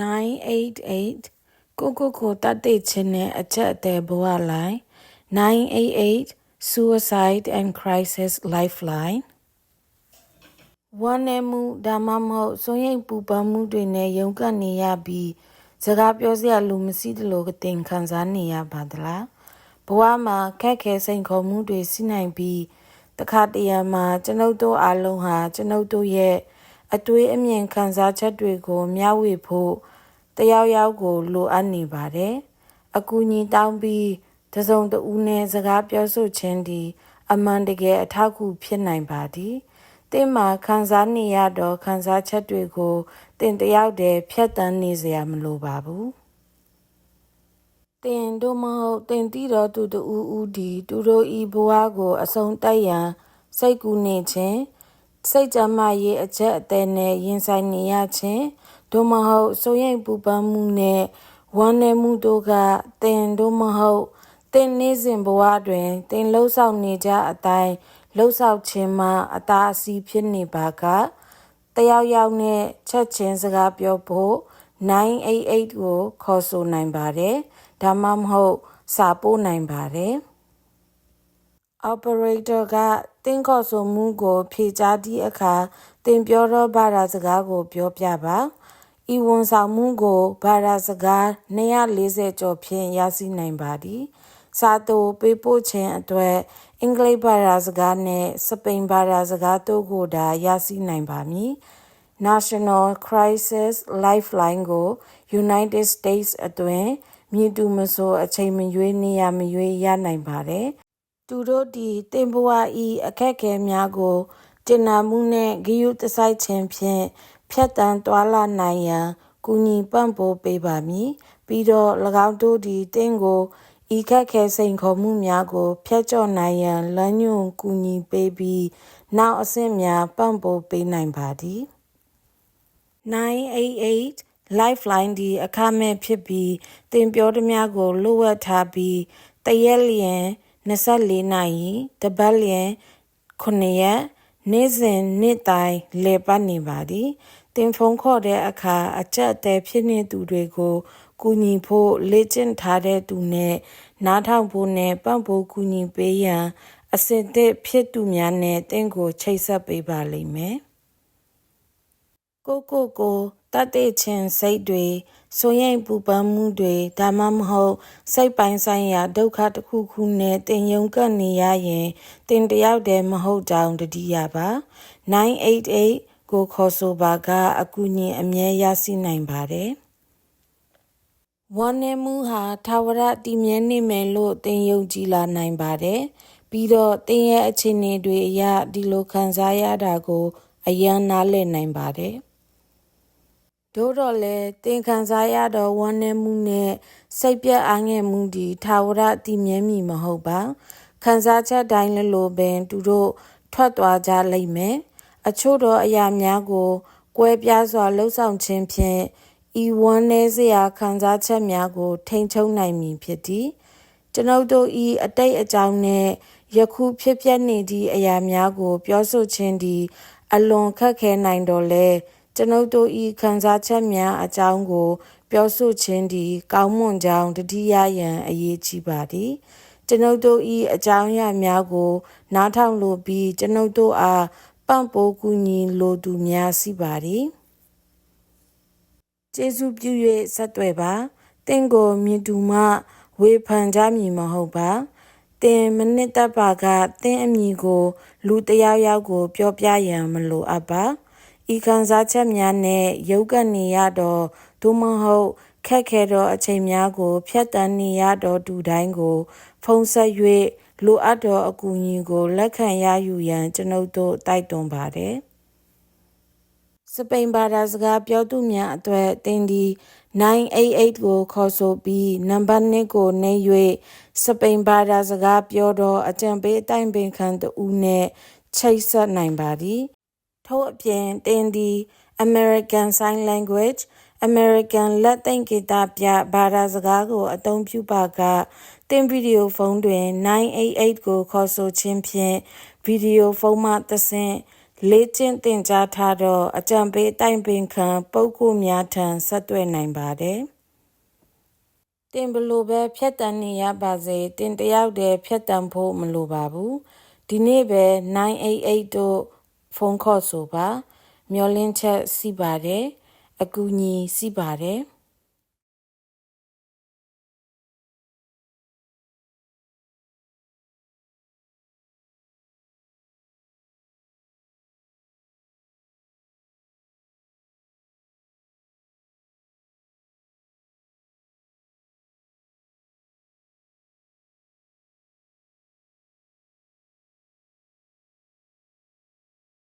988ကိုကိုကိုတတ်သိချင်းနဲ့အချက်အသေးဘဝလိုင်း988 suicide and crisis lifeline ဝမ်းနည်းမှုဒါမှမဟုတ်ဆုံးရိမ်ပူပန်မှုတွေနဲ့ရုန်းကန်နေရပြီးစကားပြောစရာလူမရှိသလိုကတင်ခံစားနေရပါသလားဘဝမှာခက်ခဲစိန်ခေါ်မှုတွေရှိနိုင်ပြီးတခါတရံမှာကျွန်ုပ်တို့အားလုံးဟာကျွန်ုပ်တို့ရဲ့ အတွေးအမြင်ခံစားချက်တွေကိုမျှဝေဖို့တယောက်ယောက်ကိုလိုအပ်နေပါတယ်။အကူအညီတောင်းပြီးတစုံတဦးနဲ့စကားပြောဆိုခြင်းဒီအမှန်တကယ်အထောက်အကူဖြစ်နိုင်ပါသည်။သင်မှာခံစားနေရတော့ခံစားချက်တွေကိုသင်တယောက်တည်းဖြတ်တန်းနေစရာမလိုပါဘူး။တင်တို့မဟုတ်တင်တီတော်သူတူဦးဒီသူတို့ဤဘဝကိုအဆုံးတိုက်ရန်စိတ်ကူးနေခြင်း စိတ်ကြမ်းမာရေးအချက်အသေးနဲ့ရင်ဆိုင်နေရခြင်းဒို့မဟုတ်စိုးရိမ်ပူပန်မှုနဲ့ဝမ်းနည်းမှုတို့ကတင်ဒို့မဟုတ်တင်နေစဉ်ဘဝတွင်တင်လှုပ်ဆောင်နေကြအတိုင်းလှုပ်ဆောင်ခြင်းမှအသာအစီဖြစ်နေပါကတယောက်ယောက်နဲ့ချက်ချင်းစကားပြောဖို့988ကိုခေါ်ဆိုနိုင်ပါတယ်ဒါမှမဟုတ်စာပို့နိုင်ပါတယ် operator ကတင်းခေါ်ဆိုမှုကို ဖြေကြားသည့်အခါတင်ပြောတော့ဘာသာစကားကို ပြောပြပါ ဤဝန်ဆောင်မှုကို ဘာသာစကား 240 ကျော်ဖြင့် ရရှိနိုင်ပါသည် စာတူပေးပို့ခြင်းအတွက် အင်္ဂလိပ်ဘာသာစကားနဲ့စပိန်ဘာသာစကားတို့ကိုသာ ရရှိနိုင်ပါမည် National Crisis Lifeline ကို United States အတွင်းမြည်တူမဆိုအချိန်မရွေးနေရမရွေးရနိုင်ပါတယ် သူတို့ဒီတင်ဘဝဤအခက်ခဲများကိုတင်နာမှုနှင့်ဂယုတစိုက်ခြင်းဖြင့်ဖြတ်တန်းသွာလာနိုင်ရန်ကူညီပံ့ပိုးပေးပါမည်ပြီးတော့၎င်းတို့ဒီတင်ကိုဤခက်ခဲစိန်ခေါ်မှုများကိုဖျက်ကျော်နိုင်ရန်လမ်းညွှန်ကူညီပေးပြီးနောက်အဆင့်များပံ့ပိုးပေးနိုင်ပါသည်988 lifeline ဒီအခမဲ့ဖြစ်ပြီးတင်ပြောသမျှကိုလိုအပ်ထားပြီးတရက်လျင် 24နာရီတပတ်လျင်9ရက်နေ့စဉ်နေ့တိုင်းလေပတ်နေပါသည်တင်ဖုန်းခေါ်တဲ့အခါအချက်အသေးဖြစ်နေသူတွေကိုကူညီဖို့လေ့ကျင့်ထားတဲ့သူနဲ့နားထောင်ဖို့နဲ့ပံ့ပိုးကူညီပေးရန်အစစ်အသစ်ဖြစ်သူများနဲ့တင့်ကိုချိတ်ဆက်ပေးပါလိမ့်မယ်ကိုကိုကို တတ်တဲ့ချင်းစိတ်တွေဆိုရင်ပူပန်မှုတွေဒါမှမဟုတ်စိတ်ပိုင်းဆိုင်ရာဒုက္ခတစ်ခုခုနဲ့တင်ယုံကပ်နေရရင်တင်တယောက်တည်းမဟုတ်ကြောင်းတတိယပါ988ကိုခေါ်ဆိုပါကအကူအညီအမြဲရရှိနိုင်ပါတယ်ဝမ်းနည်းမှုဟာထာဝရတည်မြဲနေမယ်လို့သင်ယုံကြည်လာနိုင်ပါတယ်။ပြီးတော့သင်ရဲ့အခြေအနေတွေအရဒီလိုခံစားရတာကိုအယံနားလည်နိုင်ပါတယ်။ တို့တော့လေသင်ခံစားရတော့ဝမ်းနည်းမှုနဲ့စိတ်ပြတ်အားငယ်မှုဒီထာဝရတည်မြဲမည်မဟုတ်ပါ။ခံစားချက်တိုင်းလည်းလိုပင် သူတို့ထွက်သွားကြလိမ့်မယ်။အချို့တော့အရာများကိုကွဲပြားစွာလှုပ်ဆောင်ခြင်းဖြင့်ဤဝန်းနေစရာခံစားချက်များကို ထိန်ချုံနိုင်မည်ဖြစ်သည်ကျွန်ုပ်တို့ဤအတိတ်အကြောင်းနှင့်ယခုဖြစ်ပျက်နေသည့်အရာများကို ပြောဆိုခြင်းသည် အလွန်ခက်ခဲနိုင်တော်လဲ ကျွန်ုပ်တို့ဤခံစားချက်များအကြောင်းကို ပြောဆိုခြင်းသည် ကောင်းမွန်ကြောင်းတတိယရန်အရေးကြီးပါသည်ကျွန်ုပ်တို့ဤအကြောင်းအရာများကို နားထောင်လိုပြီးကျွန်ုပ်တို့အားပံ့ပိုးကူညီလိုသူများရှိပါသည်ကျေးဇူးပြု၍ဆက်သွယ်ပါတင့်ကိုမြင်တူမှဝေဖန်ကြမည်မဟုတ်ပါတင်မနစ်တပါကတင်းအမည်ကို လူတယောက်ယောက်ကို ပြောပြရန်မလိုအပ်ပါ ဤခံစားချက်များနဲ့ရုပ်ကနေရတော့သို့မဟုတ် ခက်ခဲသောအချိန်များကို ဖြတ်တန်းနေရတော့သူတိုင်းကို ဖုံးဆက်၍လိုအပ်သောအကူအညီကို လက်ခံရယူရန် ကျွန်ုပ်တို့ တိုက်တွန်းပါတယ်စပိန်ဘာသာစကားပြောသူများအတွက်တင်ဒီ988 ကို ခေါ်ဆိုပြီး နံပါတ် 2 ကို နှိပ်၍စပိန်ဘာသာစကားပြောတော့အကြံပေးအတိုင်းပင်ခံတူနဲ့ချိတ်ဆက်နိုင်ပါသည် ထို့အပြင်တင်ဒီ American Sign Language American လက်သိင်္ဂေတပြဘာသာစကားကို အသုံးပြုပါကတင်ဗီဒီယိုဖုန်းတွင်988ကိုခေါ်ဆိုခြင်းဖြင့်ဗီဒီယိုဖုန်းမှသဆင့်လေ့ကျင့်သင်ကြားထားသောအကြံပေးအတိုင်ပင်ခံပုဂ္ဂိုလ်များထံဆက်သွယ်နိုင်ပါတယ်။တင်ဘလို့ပဲဖြတ်တန်းနေရပါစေတင်တယောက်တည်းဖြတ်တန်းဖို့မလိုပါဘူး။ဒီနေ့ပဲ988တို့ ဖုန်းခေါ်ဆိုပါမျောလင်းချက်စီပါတယ်အကူအညီစီပါတယ်။